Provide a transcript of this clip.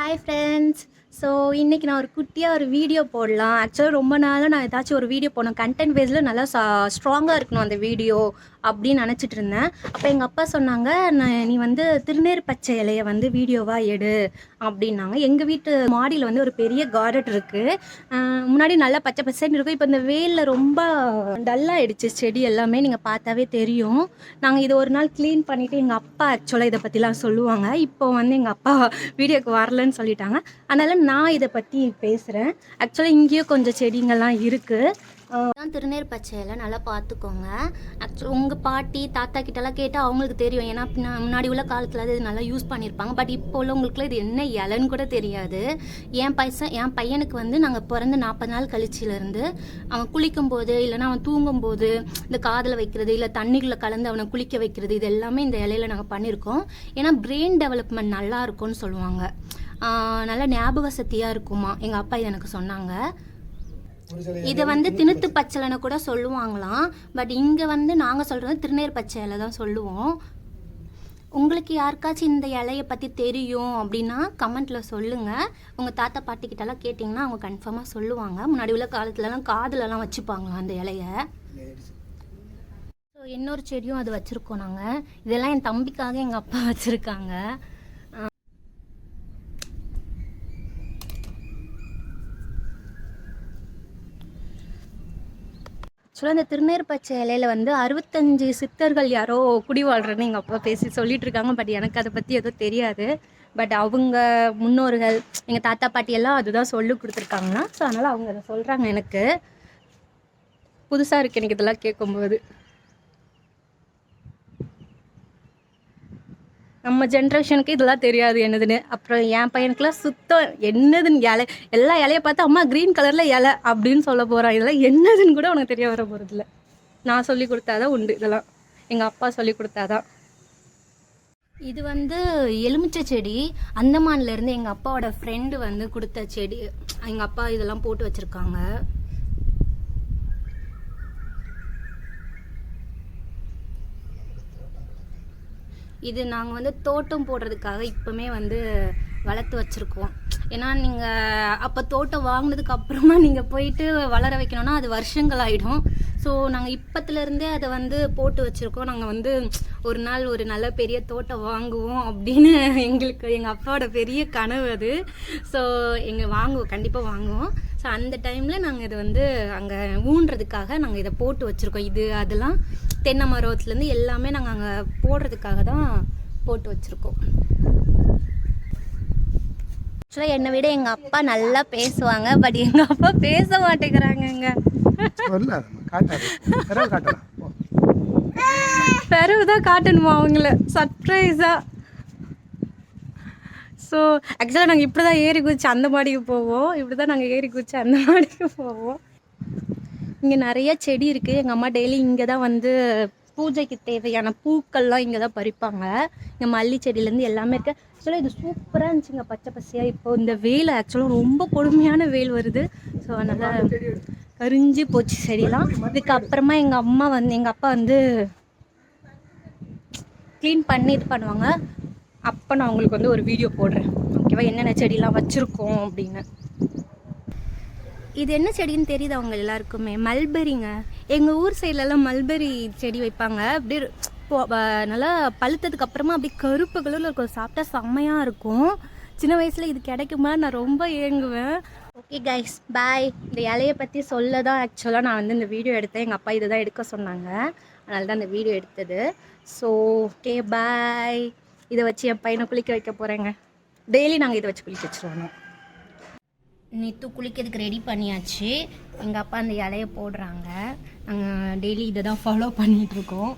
Hi friends so இன்றைக்கி நான் ஒரு குட்டியாக ஒரு வீடியோ போடலாம். ஆக்சுவலாக ரொம்ப நாளாக நான் ஏதாச்சும் ஒரு வீடியோ போடணும். கண்டென்ட் வேஸில் நல்லா ஸ்ட்ராங்காக இருக்கணும் அந்த வீடியோ அப்படின்னு நினச்சிட்டு இருந்தேன். அப்போ எங்கள் அப்பா சொன்னாங்க நான் நீ வந்து திருநேர் பச்சை இலையை வந்து வீடியோவாக எடு அப்படின்னாங்க. எங்கள் வீட்டு மாடியில் வந்து ஒரு பெரிய கார்டன் இருக்குது முன்னாடி நல்லா பச்சை பச்சைன்னு இருக்கும். இப்போ இந்த வெயிலில் ரொம்ப டல்லாகிடுச்சு செடி எல்லாமே நீங்கள் பார்த்தாவே தெரியும். நாங்கள் இதை ஒரு நாள் க்ளீன் பண்ணிவிட்டு எங்கள் அப்பா ஆக்சுவலாக இதை பற்றிலாம் சொல்லுவாங்க. இப்போ வந்து எங்கள் அப்பா வீடியோக்கு வரலன்னு சொல்லிட்டாங்க. அதனால் நான் இதை பற்றி பேசுகிறேன் ஆக்சுவலாக இங்கேயும் கொஞ்சம் செடிங்கள்லாம் இருக்குது தான் திருநீர் பச்சையில் நல்லா பார்த்துக்கோங்க. ஆக்சுவலாக உங்கள் பாட்டி தாத்தா கிட்டலாம் கேட்டால் அவங்களுக்கு தெரியும். ஏன்னா முன்னாடி உள்ள காலத்தில் அது நல்லா யூஸ் பண்ணியிருப்பாங்க. பட் இப்போ உள்ளவங்களுக்குலாம் இது என்ன இலைன்னு கூட தெரியாது. என் பைசன் என் பையனுக்கு வந்து நாங்கள் பிறந்து நாற்பது நாள் கழிச்சிலேருந்து அவன் குளிக்கும் போது இல்லைன்னா அவன் தூங்கும் போது இந்த காதில் வைக்கிறது இல்லை தண்ணிக்குள்ளே கலந்து அவனை குளிக்க வைக்கிறது இது எல்லாமே இந்த இலையில நாங்கள் பண்ணியிருக்கோம். ஏன்னா பிரெயின் டெவலப்மெண்ட் நல்லா இருக்கும்னு சொல்லுவாங்க. நல்லா ஞாபக சக்தியாக இருக்குமா? எங்கள் அப்பா இது எனக்கு சொன்னாங்க. இதை வந்து திணுத்து பச்சைலன்னு கூட சொல்லுவாங்களாம். பட் இங்கே வந்து நாங்கள் சொல்கிறது திருநேர் பச்சை இலை தான் சொல்லுவோம். உங்களுக்கு யாருக்காச்சும் இந்த இலையை பற்றி தெரியும் அப்படின்னா கமெண்ட்டில் சொல்லுங்கள் உங்கள் தாத்தா பாட்டிக்கிட்டலாம் கேட்டிங்கன்னா அவங்க கன்ஃபார்மாக சொல்லுவாங்க. முன்னாடி உள்ள காலத்துலலாம் காதுலலாம் வச்சுப்பாங்களாம் அந்த இலைய. ஸோ இன்னொரு செடியும் அது வச்சுருக்கோம் நாங்கள் இதெல்லாம் என் தம்பிக்காக எங்கள் அப்பா வச்சுருக்காங்க. ஆக்சுவலாக இந்த திருநேர்பச்சை இலையில் இலையில வந்து அறுபத்தஞ்சு சித்தர்கள் யாரோ குடி வாழ்றேன்னு எங்கள் அப்பா பேசி சொல்லிட்டு இருக்காங்க. பட் எனக்கு அதை பற்றி எதுவும் தெரியாது. பட் அவங்க முன்னோர்கள் எங்கள் தாத்தா பாட்டி எல்லாம் அதுதான் சொல்லி கொடுத்துருக்காங்கன்னா ஸோ அதனால் அவங்க அதை சொல்கிறாங்க எனக்கு. புதுசாக இருக்குது எனக்கு இதெல்லாம் கேட்கும்போது. நம்ம ஜென்ரேஷனுக்கு இதெல்லாம் தெரியாது என்னதுன்னு. அப்புறம் என் பையனுக்குலாம் சுத்தம் என்னதுன்னு இலை. எல்லா இலையை பார்த்து அம்மா க்ரீன் கலரில் இலை அப்படின்னு சொல்ல போகிறான் இதெல்லாம் என்னதுன்னு கூட உனக்கு தெரிய வர போகிறதில்ல நான் சொல்லி கொடுத்தாதான் உண்டு இதெல்லாம். எங்கள் அப்பா சொல்லி கொடுத்தாதான். இது வந்து எலுமிச்சை செடி. அந்தமான்லேருந்து எங்கள் அப்பாவோட ஃப்ரெண்டு வந்து கொடுத்த செடி எங்கள் அப்பா இதெல்லாம் போட்டு வச்சுருக்காங்க. இது நாங்கள் வந்து தோட்டம் போடுறதுக்காக இப்போமே வந்து வளர்த்து வச்சுருக்கோம். ஏன்னா நீங்கள் அப்போ தோட்டம் வாங்கினதுக்கு அப்புறமா நீங்கள் போயிட்டு வளர வைக்கணும்னா அது வருஷங்கள் ஆகிடும் ஸோ நாங்கள் இப்போத்துலேருந்தே அதை வந்து போட்டு வச்சுருக்கோம். நாங்கள் வந்து ஒரு நாள் ஒரு நல்ல பெரிய தோட்டம் வாங்குவோம் அப்படின்னு எங்களுக்கு எங்கள் அப்பாவோட பெரிய கனவு அது. ஸோ எங்கள் வாங்குவோம் கண்டிப்பாக வாங்குவோம். ஸோ அந்த டைமில் நாங்கள் இதை வந்து அங்கே ஊன்றதுக்காக நாங்கள் இதை போட்டு வச்சுருக்கோம். இது அதெல்லாம் தென்னை மரத்துலேருந்து எல்லாமே நாங்கள் அங்கே போடுறதுக்காக தான் போட்டு வச்சுருக்கோம். ஆக்சுவலாக என்னை விட எங்கள் அப்பா நல்லா பேசுவாங்க பட் எங்கள் அப்பா பேச மாட்டேங்கிறாங்கங்க சொல்லாதம்மா காட்டாது. பிறகு காட்டலாம். போ. பிறகு தான் காட்டணுமா அவங்கள? சர்ப்ரைஸாக ஸோ ஆக்சுவலாக நாங்கள் இப்படி தான் ஏறி குதிச்சு அந்த மாடிக்கு போவோம். இப்படி தான் நாங்கள் ஏறி குதிச்சு அந்த மாடிக்கு போவோம். இங்கே நிறைய செடி இருக்குது எங்கள் அம்மா டெய்லி இங்கே தான் வந்து பூஜைக்கு தேவையான பூக்கள்லாம் இங்கே தான் பறிப்பாங்க. இங்கே மல்லி செடியிலேருந்து எல்லாமே இருக்குது ஆக்சுவலாக இது சூப்பராக இருந்துச்சுங்க பச்சை பச்சையாக இப்போ இந்த வெயில் ஆக்சுவலாக ரொம்ப கொடுமையான வெயில் வருது. ஸோ அதனால் கரிஞ்சு போச்சு செடியெல்லாம். இதுக்கப்புறமா எங்கள் அம்மா வந்து எங்கள் அப்பா வந்து க்ளீன் பண்ணி இது பண்ணுவாங்க. அப்போ நான் உங்களுக்கு வந்து ஒரு வீடியோ போடுறேன். ஓகேவா என்னென்ன செடிலாம் வச்சுருக்கோம் அப்படின்னு. இது என்ன செடின்னு தெரியுது அவங்க எல்லாருக்குமே? மல்பெரிங்க எங்கள் ஊர் சைட்லலாம் மல்பெரி செடி வைப்பாங்க. அப்படியே நல்லா பழுத்ததுக்கு அப்புறமா அப்படியே கருப்பு கலரில் இருக்கும். சாப்பிட்டா செம்மையாக இருக்கும். சின்ன வயசில் இது கிடைக்குமா நான் ரொம்ப ஏங்குவேன். ஓகே கைஸ் பாய் இந்த இலையை பற்றி சொல்ல தான் ஆக்சுவலாக நான் வந்து இந்த வீடியோ எடுத்தேன். எங்கள் அப்பா இதை தான் எடுக்க சொன்னாங்க. அதனால தான் இந்த வீடியோ எடுத்தது. ஸோ ஓகே பாய் இதை வச்சு என் பையனை குளிக்க வைக்க போகிறேங்க டெய்லி நாங்கள் இதை வச்சு குளிக்க வச்சுருவோம். நித்து குளிக்கிறதுக்கு ரெடி பண்ணியாச்சு. எங்கள் அப்பா அந்த இலைய போடுறாங்க. நாங்கள் டெய்லி இதை தான் ஃபாலோ பண்ணிகிட்ருக்கோம்